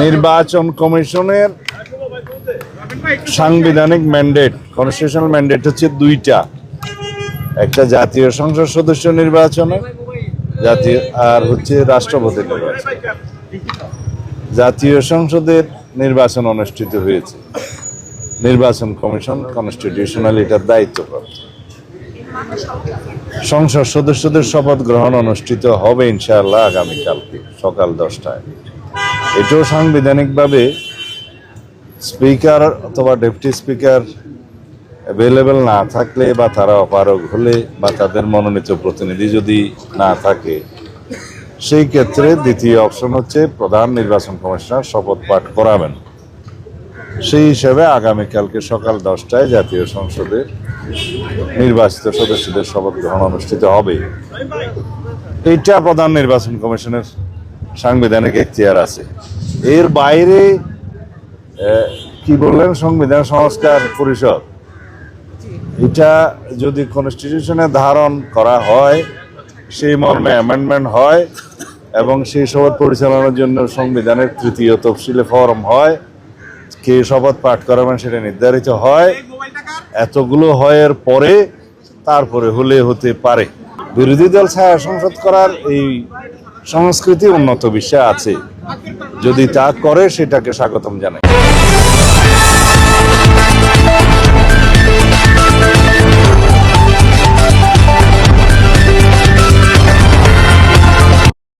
নির্বাচন কমিশনের সাংবিধানিক ম্যান্ডেট কনস্টিটিউশনাল ম্যান্ডেট হচ্ছে দুইটা। একটা জাতীয় সংসদ সদস্য নির্বাচনে, জাতীয়, আর হচ্ছে রাষ্ট্রপতি নির্বাচন। জাতীয় সংসদের নির্বাচন অনুষ্ঠিত হয়েছে। নির্বাচন কমিশন কনস্টিটিউশনাল এটার দায়িত্বপ্রাপ্ত সংসদ সদস্যদের শপথ গ্রহণ অনুষ্ঠিত হবে ইনশাআল্লাহ আগামীকালকে, সকাল দশটায়। এটাও সাংবিধানিকভাবে স্পিকার অথবা ডেপুটি স্পিকার অ্যাভেলেবেল না থাকলে বা তারা অপারগ হলে বা তাদের মনোনীত প্রতিনিধি যদি না থাকে, সেই ক্ষেত্রে দ্বিতীয় অপশন হচ্ছে প্রধান নির্বাচন কমিশনার শপথ পাঠ করাবেন। সেই হিসেবে আগামীকালকে সকাল দশটায় জাতীয় সংসদের নির্বাচিত সদস্যদের শপথ গ্রহণ অনুষ্ঠিত হবে। এইটা প্রধান নির্বাচন কমিশনের সাংবিধানিক এখতিয়ার আছে। এর বাইরে কি বললেন? সংবিধান সংস্কার পরিষদ। এটা যদি কনস্টিটিউশনে ধারণ করা হয়, সেই মর্মে অ্যামেন্ডমেন্ট হয় এবং সেই শপথ পরিচালনার জন্য সংবিধানের তৃতীয় তফসিলে ফরম হয়, কে শপথ পাঠ করাবেন সেটা নির্ধারিত হয়। এতগুলো হয়ের পরে তারপরে হলে হতে পারে। বিরোধী দল ছায়া সংসদ করার এই সংস্কৃতি উন্নত বিষয় আছে। যদি তা করে সেটাকে স্বাগতম জানাই।